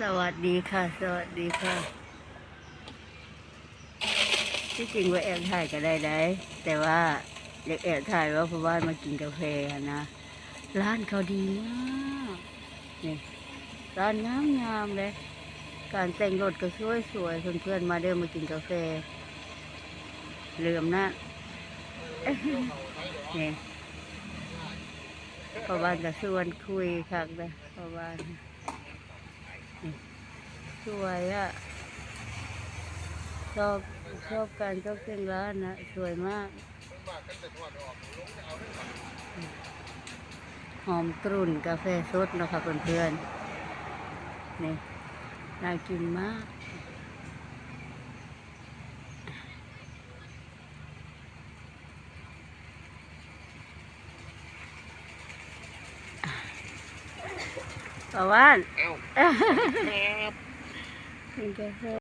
สวัสดีค่ะ สวัสดีค่ะ ที่จริงว่าแอบถ่ายก็ได้ได้แต่ว่าอยากแอบถ่ายว่าเพราะว่ามากินกาแฟนะ ร้านเขาดีมากนี่ร้านงามงามๆเลย การแต่งรถก็สวยสวยๆเพื่อนๆมาเดินมากินกาแฟเหลื่อมนะนี่พอบ้านก็ชวนคุยคักเลยพอบ้าน สวยอะชอบชอบการชอบเส้นร้านนะสวยมาก หอมกรุ่นกาแฟสดนะคะเพื่อนๆนี่น่ากินมาก ประวานเอ้าครับกินกาแฟ